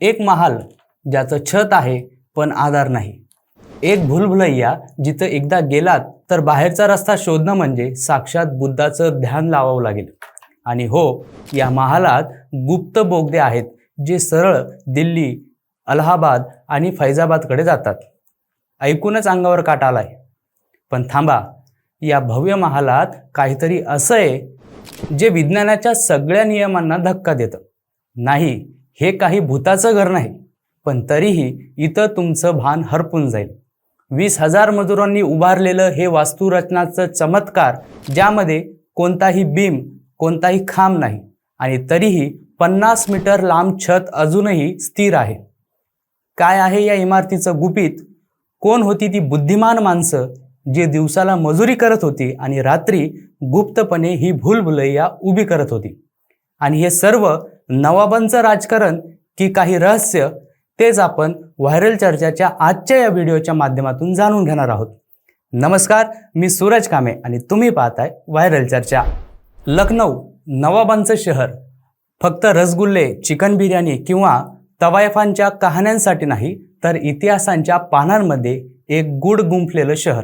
एक महाल ज्याचं छत आहे पण आधार नाही. एक भुलभुलैया जिथं एकदा गेलात तर बाहेरचा रस्ता शोधणं म्हणजे साक्षात बुद्धाचं ध्यान लावावं लागेल. आणि हो या महालात गुप्त बोगदे आहेत जे सरळ दिल्ली अलाहाबाद आणि फैजाबादकडे जातात. ऐकूनच अंगावर काट आलाय. पण थांबा या भव्य महालात काहीतरी असं आहे जे विज्ञानाच्या सगळ्या नियमांना धक्का देतं. नाही हे काही भूताचं घर नाही पण तरीही इथं तुमचं भान हरपून जाईल. वीस हजार मजुरांनी उभारलेलं हे वास्तुरचनाचं चमत्कार ज्यामध्ये कोणताही बीम कोणताही खांब नाही आणि तरीही पन्नास मीटर लांब छत अजूनही स्थिर आहे. काय आहे या इमारतीचं गुपित? कोण होती ती बुद्धिमान माणसं जे दिवसाला मजुरी करत होती आणि रात्री गुप्तपणे ही भूलभुलैया उभी करत होती? आणि हे सर्व नवाबांचं राजकारण की काही रहस्य तेच आपण व्हायरल चर्चाच्या आजच्या या व्हिडिओच्या माध्यमातून जाणून घेणार आहोत. नमस्कार मी सूरज कामे आणि तुम्ही पाहताय व्हायरल चर्चा. लखनौ नवाबांचं शहर. फक्त रसगुल्ले चिकन बिर्याणी किंवा तवायफांच्या कहाण्यांसाठी नाही तर इतिहासांच्या पानांमध्ये एक गुड गुंफलेलं शहर.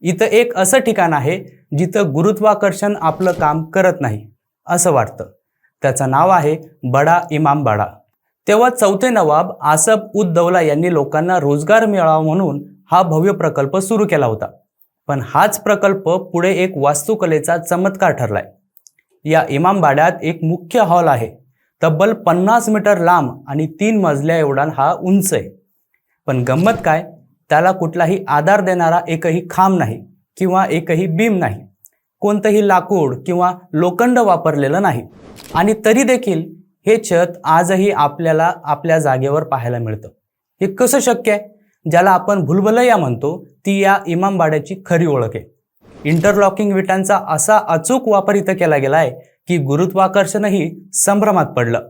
इथं एक असं ठिकाण आहे जिथं गुरुत्वाकर्षण आपलं काम करत नाही. असं वाटतं. त्याचं नाव आहे बडा इमामबाडा तेव्हा चौथे नवाब आसफ उद दौला यांनी लोकांना रोजगार मिळावा म्हणून हा भव्य प्रकल्प सुरू केला होता. पण हाच प्रकल्प पुढे एक वास्तुकलेचा चमत्कार ठरलाय. या इमामबाड्यात एक मुख्य हॉल आहे. तब्बल पन्नास मीटर लांब आणि तीन मजल्या एवढा हा उंच आहे. पण गंमत काय? त्याला कुठलाही आधार देणारा एकही खांब नाही किंवा एकही बीम नाही. कोणतंही लाकूड किंवा लोखंड वापरलेलं नाही. आणि तरी देखील हे छत आजही आपल्याला आपल्या जागेवर पाहायला मिळतं. हे कसं शक्य आहे? ज्याला आपण भुलभुलैया म्हणतो ती या इमामबाड्याची खरी ओळख आहे. इंटरलॉकिंग विटांचा असा अचूक वापर इथं केला गेला आहे की गुरुत्वाकर्षणही संभ्रमात पडलं.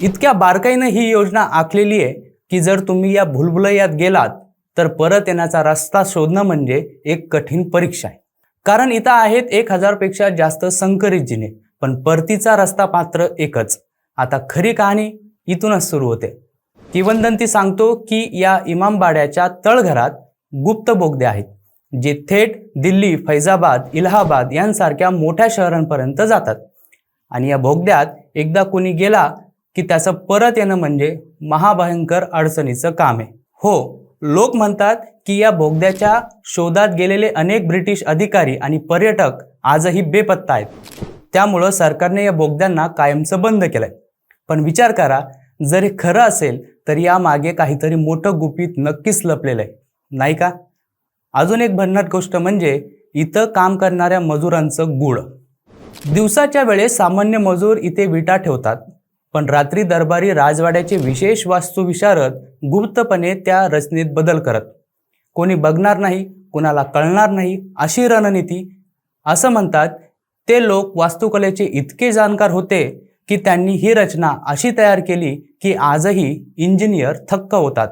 इतक्या बारकाईनं ही योजना आखलेली आहे की जर तुम्ही या भुलभुलयात गेलात तर परत येण्याचा रस्ता शोधणं म्हणजे एक कठीण परीक्षा आहे. कारण इथं आहेत एक हजारपेक्षा जास्त संकरित जिने पण परतीचा रस्ता मात्र एकच. आता खरी कहाणी इथूनच सुरू होते. किवंदंती सांगतो की या इमामबाड्याच्या तळघरात गुप्त बोगदे आहेत जे थेट दिल्ली फैजाबाद इलाहाबाद यांसारख्या मोठ्या शहरांपर्यंत जातात. आणि या बोगद्यात एकदा कोणी गेला की त्याचं परत येणं म्हणजे महाभयंकर अडचणीचं काम आहे. हो लोक म्हणतात की या बोगद्याच्या शोधात गेलेले अनेक ब्रिटिश अधिकारी आणि पर्यटक आजही बेपत्ता आहेत. त्यामुळं सरकारने या बोगद्यांना कायमचं बंद केलंय. पण विचार करा जर हे खरं असेल तर यामागे काहीतरी मोठं गुपित नक्कीच लपलेलं आहे नाही का? अजून एक भन्नाट गोष्ट म्हणजे इथं काम करणाऱ्या मजुरांचं गुळ दिवसाच्या वेळेस सामान्य मजूर इथे विटा ठेवतात. पण रात्री दरबारी राजवाड्याचे विशेष वास्तुविशारद गुप्तपणे त्या रचनेत बदल करत. कोणी बघणार नाही कुणाला कळणार नाही अशी रणनीती. असं म्हणतात ते लोक वास्तुकलेचे इतके जाणकार होते की त्यांनी ही रचना अशी तयार केली की आजही इंजिनियर थक्क होतात.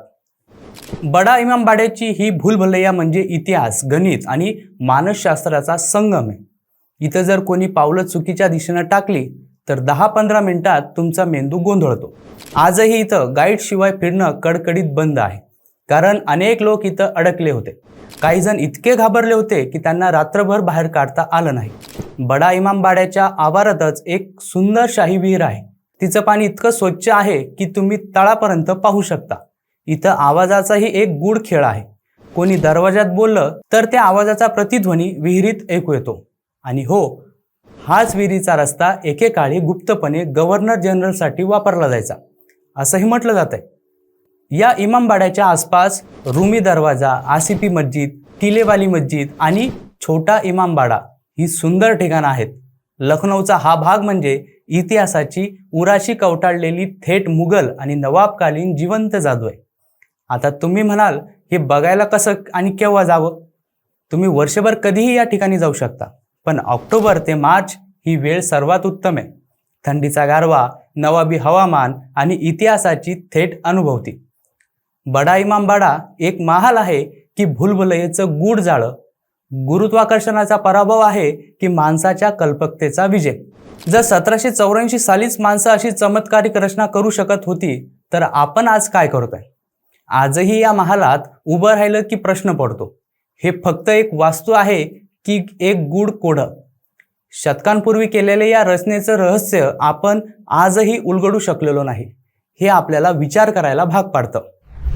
बडा इमामबाड्याची ही भूलभलैया म्हणजे इतिहास गणित आणि मानसशास्त्राचा संगम आहे. इथं जर कोणी पावलं चुकीच्या दिशेनं टाकली तर दहा पंधरा मिनिटात तुमचा मेंदू गोंधळतो. आजही इथं गाईड शिवाय फिरणं कडकडीत बंद आहे. कारण अनेक लोक इथं अडकले होते. काही जण इतके घाबरले होते की त्यांना रात्रभर बाहेर काढता आलं नाही. बडा इमामबाड्याच्या आवारातच एक सुंदर शाही विहीर आहे. तिचं पाणी इतकं स्वच्छ आहे की तुम्ही तळापर्यंत पाहू शकता. इथं आवाजाचाही एक गूढ खेळ आहे. कोणी दरवाजात बोललं तर त्या आवाजाचा प्रतिध्वनी विहिरीत ऐकू येतो. आणि हो हाच विहिरीचा रस्ता एकेकाळी गुप्तपणे गव्हर्नर जनरलसाठी वापरला जायचा. असंही म्हटलं जात आहे या इमामबाड्याच्या आसपास रुमी दरवाजा आसिफी मस्जिद किलेवाली मस्जिद आणि छोटा इमामबाडा ही सुंदर ठिकाणं आहेत. लखनौचा हा भाग म्हणजे इतिहासाची उराशी कवटाळलेली थेट मुघल आणि नवाबकालीन जिवंत जादू आहे. आता तुम्ही म्हणाल हे बघायला कसं आणि केव्हा जावं? तुम्ही वर्षभर कधीही या ठिकाणी जाऊ शकता. पण ऑक्टोबर ते मार्च ही वेळ सर्वात उत्तम आहे. थंडीचा गारवा नवाबी हवामान आणि इतिहासाची थेट अनुभवती बडा इमामबाडा एक महाल आहे की भुलभुलयेचं गूढ जाळं. गुरुत्वाकर्षणाचा पराभव आहे की माणसाच्या कल्पकतेचा विजय. जर सतराशे चौऱ्याऐंशी सालीच माणसं अशी चमत्कारिक रचना करू शकत होती तर आपण आज काय करतोय? आजही या महालात उभं राहिलं की प्रश्न पडतो. हे फक्त एक वास्तू आहे की एक गूढ कोडं शतकांपूर्वी केलेले या रचनेचं रहस्य आपण आजही उलगडू शकलेलो नाही. हे आपल्याला विचार करायला भाग पाडतं.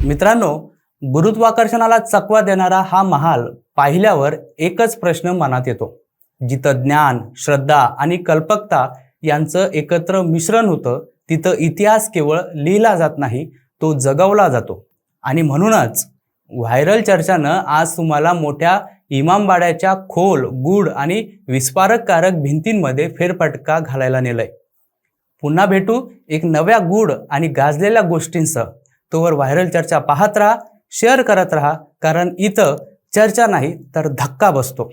मित्रांनो गुरुत्वाकर्षणाला चकवा देणारा हा महाल पाहिल्यावर एकच प्रश्न मनात येतो. जिथं ज्ञान श्रद्धा आणि कल्पकता यांचं एकत्र मिश्रण होतं तिथं इतिहास केवळ लिहिला जात नाही तो जगवला जातो. आणि म्हणूनच व्हायरल चर्चानं आज तुम्हाला मोठ्या इमामबाड्याच्या खोल गूढ आणि विस्फारककारक भिंतींमध्ये फेरफटका घालायला नेलंय. पुन्हा भेटू एक नव्या गूढ आणि गाजलेल्या गोष्टींसह. तोवर व्हायरल चर्चा पाहत राहा शेअर करत राहा कारण इथं चर्चा नाही तर धक्का बसतो.